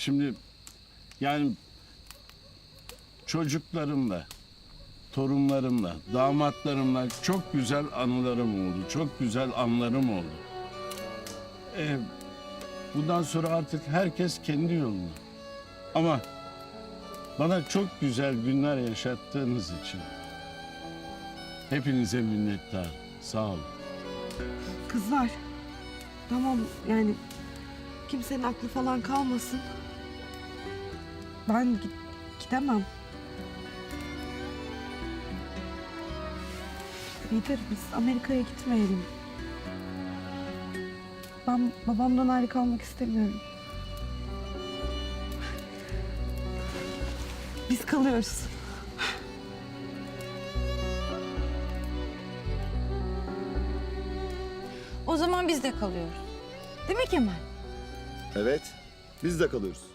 Şimdi yani çocuklarımla, torunlarımla, damatlarımla çok güzel anılarım oldu. Çok güzel anlarım oldu. Ee, bundan sonra artık herkes kendi yoluna. Ama bana çok güzel günler yaşattığınız için hepinize minnettar. Sağ olun. Kızlar. Tamam yani kimsenin aklı falan kalmasın. Ben gi- gidemem. İyidir biz Amerika'ya gitmeyelim. Ben babamdan ayrı kalmak istemiyorum. Biz kalıyoruz. O zaman biz de kalıyoruz. Değil mi Kemal? Evet, biz de kalıyoruz.